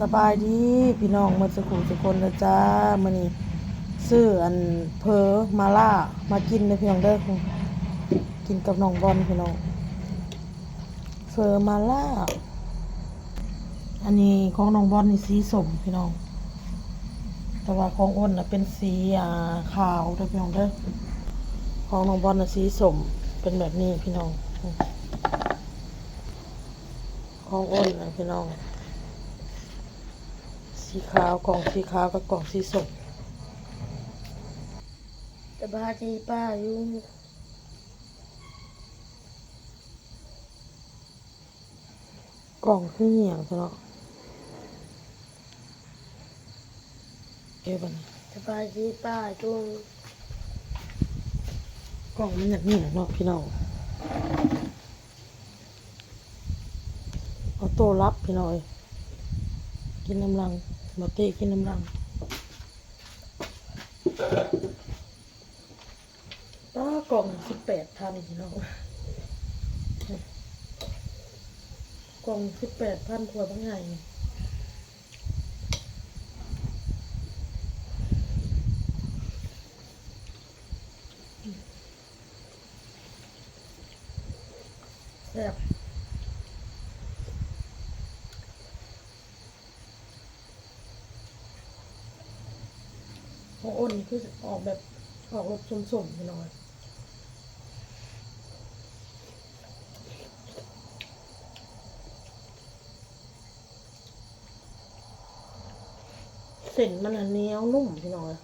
สบายดีพี่น้องหมาสุขุทุกคนนะจ้ามื้อนี้ซื้ออันเพอมาล่ามากินเด้อพี่น้องเด้อกินกับน้องบอลพี่น้องเฟอมาล่าอันนี้ของน้องบอลนี่สีสมพี่น้อง แต่ว่าของอ้นน่ะเป็นสีอ่าขาวเด้อพี่น้องเด้อของน้องบอลน่ะสีสมเป็นแบบนี้พี่น้อง ของอ้นนะพี่น้อง สีขาวกล่องสีขาวกับกล่องสีส้มสบายดีป้าอยู่กล่องคือเหี่ยงซะเนาะเอ๊ะบัดนสบายดีป้าจุงกล่องมันอยากเหี่ยงเนาะพี่น้องเอาโต้รับพี่น้องเอ้ยกินน้ำลัง มาเต้กินน้ำลังป้ากล่องสิบแปดพันพี่น้องกล่องสิบแปดพันขวดบางไงแซ่บของอ้นนี่ คือออกแบบออกรสสมๆหน่อยเส้นมันเหนียวนุ่มพี่น้อย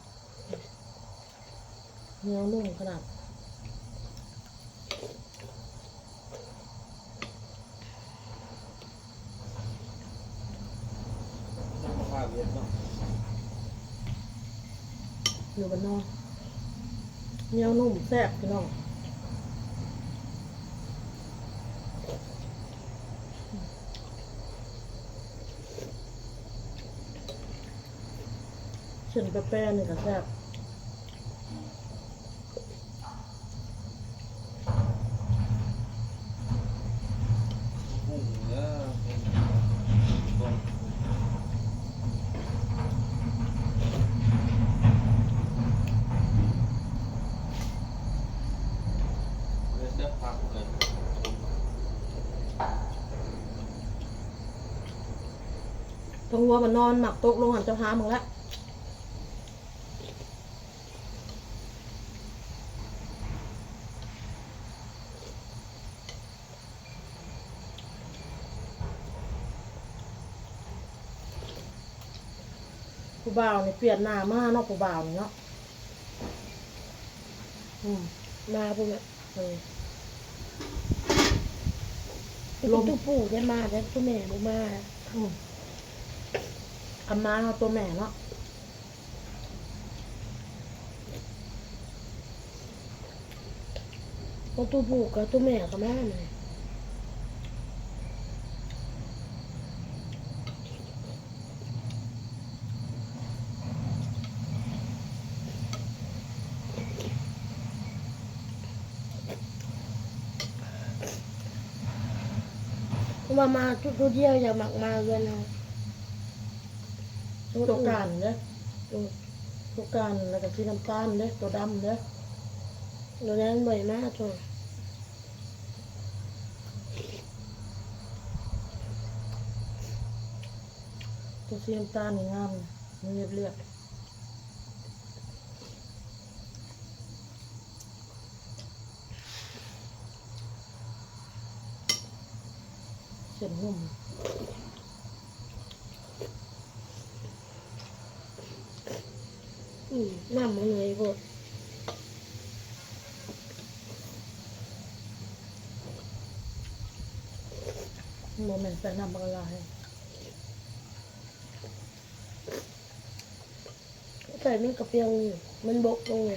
เหนียวนุ่มขนาด ภาพเย็นเนาะ อยู่บ้านนอกเหนียวนุ่มแซ่บพี่น้องเส้นแป้ๆนี่ก็แซ่บ พุ่งเนื้อต้นเลือดจะพักเลย ต้องหัวมันนอนหมักโต๊ะลงหันเจ้าหามึงละผู้บ่าวนี่เปลี่ยนหน้ามาเนาะผู้บ่าวนี่เนาะอืมมาพุ่งอะเออลมตู้ปู่ได้มาแต่ตู้แม่บ่มาอืม อามาเอาตัวแม่เนาะเพราะตู้กับตู้แม่ก็มาเลยว่ามาจุดๆเดียวอย่ามักมาเกินเตัวการเด้ออืมตัวการแล้วก็สีน้ำตาลเด้อตัวดำเด้อเดี๋ยวนั้นบ่อยมากจ้ะตัวสีน้ำตาลนี่งามมันเรียบเรียบเส้นนุ่ม อืม น้ำมันเหนื่อยกดโมเมนต์ใส่น้ำปลาร้าให้ใส่มันกระเปียงมันบกลงไง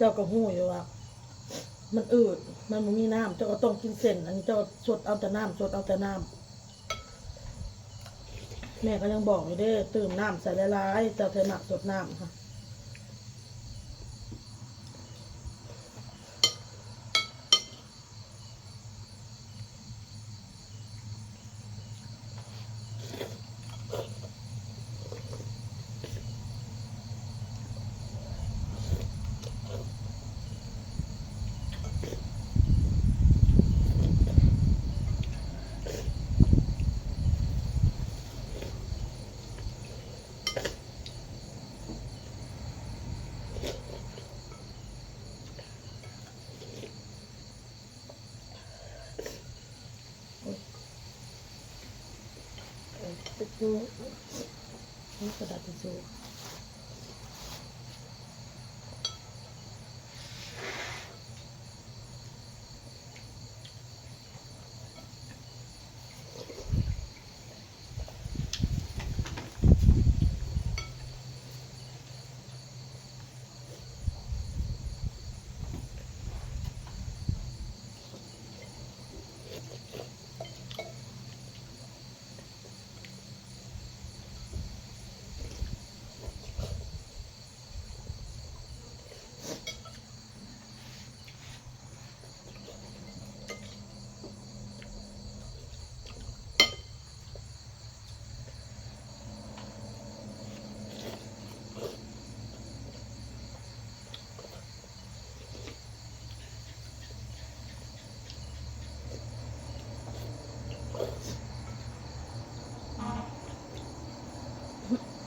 เจ้าก็หู้อยู่ว่ามันอืด มันบ่มีน้ำเจ้าก็ต้องกินเส้น อันนี้เจ้าสดเอาแต่น้ำสดเอาแต่น้ำแม่ก็ยังบอกอยู่เด้อตื่มน้ำใส่ละลายเจ้าเทหมักสดน้ำค่ะ ติดดู นี่กระดาษทิชชู่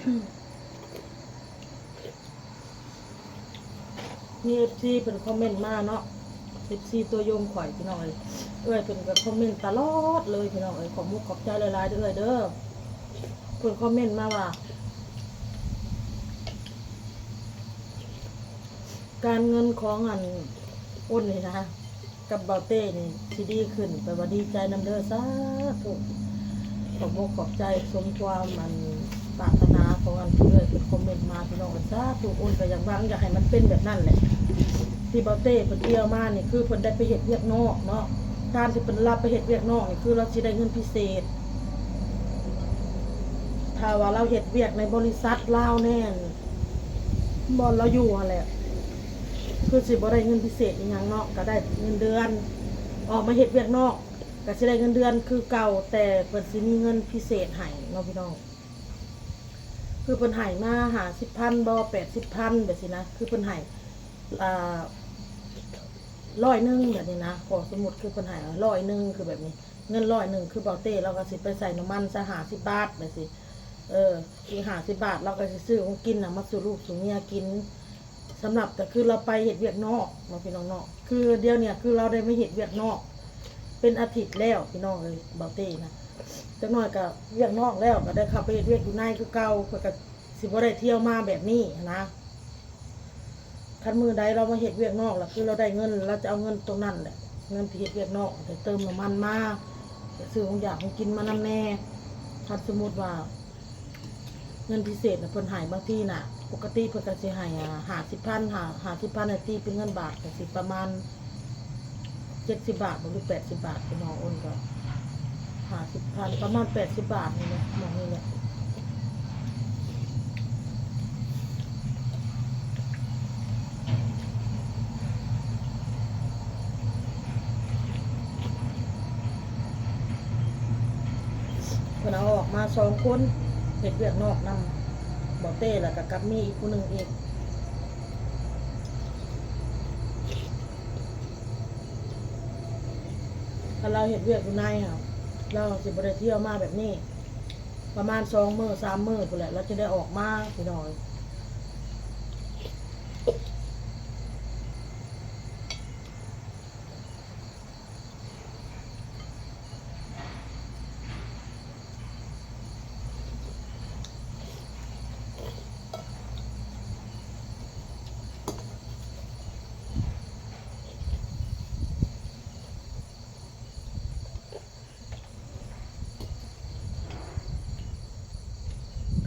นี่เอฟซีเป็นคอมเมนต์มาเนาะเอฟซีตัวยงข่อยพี่น้องเอ้ยเอ้ยเป็นกับคอมเมนต์ตลอดเลยพี่น้องเอ้ยขอบมุกขอบใจหลายๆเด้อเอ้ยเด้อเพิ่นคอมเมนต์มาว่า การเงินของอันอ้นนี่นะกับเบาเต้นี่ที่ดีขึ้นแปว่าดีใจนำเด้อสาธุขอบมุกขอบใจสมความมัน ปรารถนาของอันที่เอ้ยเป็นคอมเมนต์มาพี่น้องเอ้ยสาธุอ้นก็อยังหวังอยากให้มันเป็นแบบนั้นแหละที่เบาเต้เพิ่นเที่ยวมานี่คือเพิ่นได้ไปเฮ็ดเวียกนอกเนาะการที่เพิ่นรับไปเฮ็ดเวียกนอกนี่คือเราสิได้เงินพิเศษ ถ้าว่าเราเฮ็ดเวียกในบริษัทลาวแน่นบ่เราอยู่หั่นแหละคือสิบ่ได้เงินพิเศษอีหยังเนาะก็ได้เงินเดือน ออกมาเฮ็ดเวียกนอกก็สิได้เงินเดือนคือเก่าแต่เพิ่นสิมีเงินพิเศษให้เนาะพี่น้อง คือเพิ่นให้มาหาสิบพันบ่แปดสิบพันแบบสินะคือเพิ่นให้อ่าร้อยหนึ่งแบบนี้นะขอสมมุติคือเพิ่นให้ร้อยหนึ่งคือแบบนี้ เงินร้อยหนึ่งคือเบาเต้เราก็สิไปใส่น้ำมันซะหาสิบบาทแบบสิเออคือหาสิบบาทเราก็สิซื้อของกินน่ะมาสู่ลูกสู่เมียกินสำหรับแต่คือเราไปเห็ดเวียกนอกเนาพี่น้องเนาะคือเดียวเนี่ยคือเราได้ไม่เห็ดเวียกนอก เป็นอาทิตย์แล้วพี่น้องเลยเบาเต้นะ จักหน่อยก็เวียกนอกแล้วก็ได้ข้าไปเฮ็ดเวียกอยู่ในคือเก่าเพื่อก็สิบ่ได้เที่ยวมาแบบนี้นะคันมือใดเรามาเห็ดเวียกนอกแล้วคือเราได้เงินเราจะเอาเงินตรงนั้นแหละเงินที่เห็ดเวียกนอกแต่เติมน้ำมันมาซื้อของอยากของกินมานำแน่ถ้าสมมติว่า เงินพิเศษนะเพิ่นหายบางที่น่ะ ปกติเพิ่นก็สิใหายหาสิบพันหาหาสิบพันในทีเป็นเงินบาทก็สิประมาณเจ็ดสิบบาทหรือแปดสิบบาทเป็นน้องอ้นก็ หาสิบพันประมาณแปดสิบบาทนี่แหละมองนี่แหละเพิ่นเอาออกมาสองคนเห็ดเวียกนอกนำบอเต้แล้วก็กับมีอีกคนหนึ่งอีกถ้าเราเห็นเวียกอยู่ในค่ะ เราสิบได้เที่ยวมาแบบนี้ ประมาณสองมือสามมือกูแหละเราจะได้ออกมาพี่น้อย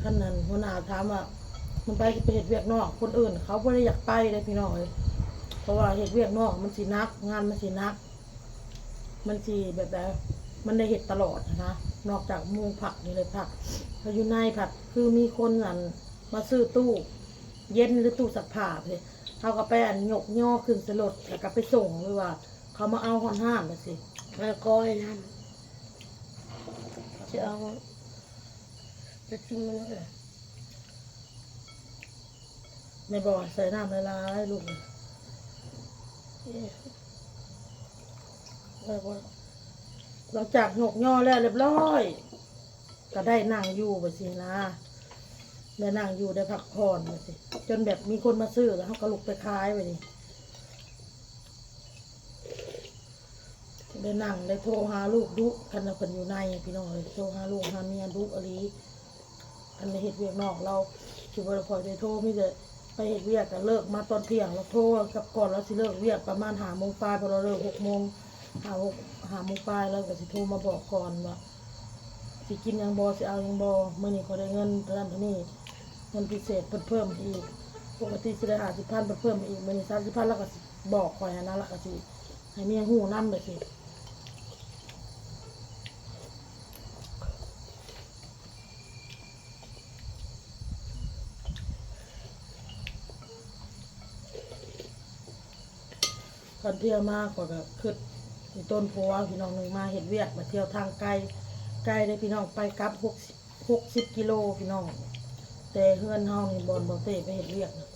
ขั้นนั้นหัวหน้าถามว่ามันไปไปเห็ดเวียกนอก คนอื่น เขาไม่ได้อยากไปเลยพี่น้องเลยเพราะว่าเฮ็ดเวียกนอก มันสินัก งานมันสินัก มันสิแบบแบบมันได้เฮ็ดตลอดนะนอกจากมุงผักนี่เลยผักพออยู่ในผักคือมีคนนั่นมาซื้อตู้เย็นหรือตู้ซักผ้าเลยเขาก็ไปอันยกย่อขึ้นสลดแล้วก็ไปส่งหรือว่า เขามาเอาหอนห้ามมาสิแล้วก้อยนั่นจะเอา จะกินมันเลยในบ่อใส่น้ำละลายลูกเลยแล้วก็หลังจากยกย่อแล้วเรียบร้อย ก็ได้นั่งอยู่ไปสินะได้นั่งอยู่ได้พักผ่อนไปสิ จนแบบมีคนมาซื้อแล้วเขาก็ลุกไปขายไปดิได้นั่งได้โทรหาลูกดุกันนะเพิ่นอยู่ในพี่น้องเลยโทรหาลูกหาเมียดุอะไร อันในเหตุเวียกนอกเราชิบะคอยได้โทรไม่ได้ไปเหตุเวียกก็เลิกมาตอนเที่ยงเราโทรกับก่อนเราสิเลิกเวียกประมาณหาโมงปลายพอเราเลิกหกโมงหาหกหาโมงปลายแล้วก็สิโทรมาบอกก่อนว่าสิกินยังบอสิเอายังบอเมื่อนี้ขาได้เงินเท่านั้นเท่านี้เงินพิเศษเพิ่มเพิ่มอีกปกติสิได้หาสิพันเพิ่มเพิ่มอีกเมื่อนี้สามสิบพันแล้วก็บอกคอยนะแล้วก็สิให้เมียหูน้ำไปสิ คนเที่ยวมากกว่าก็คือมีต้นโพว่าพี่น้องหนึ่งมาเห็ดเวียกมาเที่ยวทางไกลไกลได้พี่น้องไปกลับหกหกสิบกิโลพี่น้อง แต่เฮือนห้องนี่บอลบอลเตะไปเห็ดเวียกนะ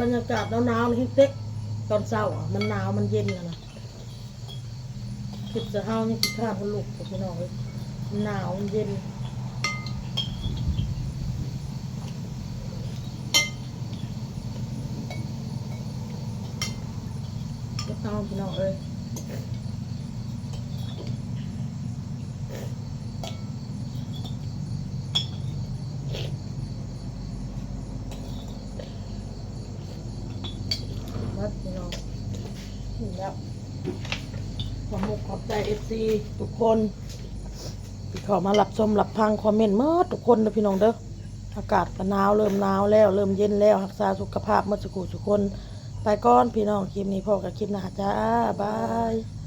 บรรยากาศหนาวๆนี่เต็กตอนเช้าอะมันหนาวมันเย็นนะนะคิดจะเฮานี่คิดข้ามคนลุกพี่น้องเลยหนาวมันเย็นเอาพี่น้องเอ้ยมัดพี่น้องนี่แล้วขอมุกขีทุกคนที่เขามารับชมรับพังคอมเมนต์เมื่อทุกคนนะพี่น้องเด้ออากาศก็หนาวเริ่มหนาวแล้วเริ่มเย็นแล้วรักษาสุขภาพเมื่อสักครู่ทุกคนไปก่อนพี่น้องคลิปนี้พ่อกับคลิปหน้าจ้าบาย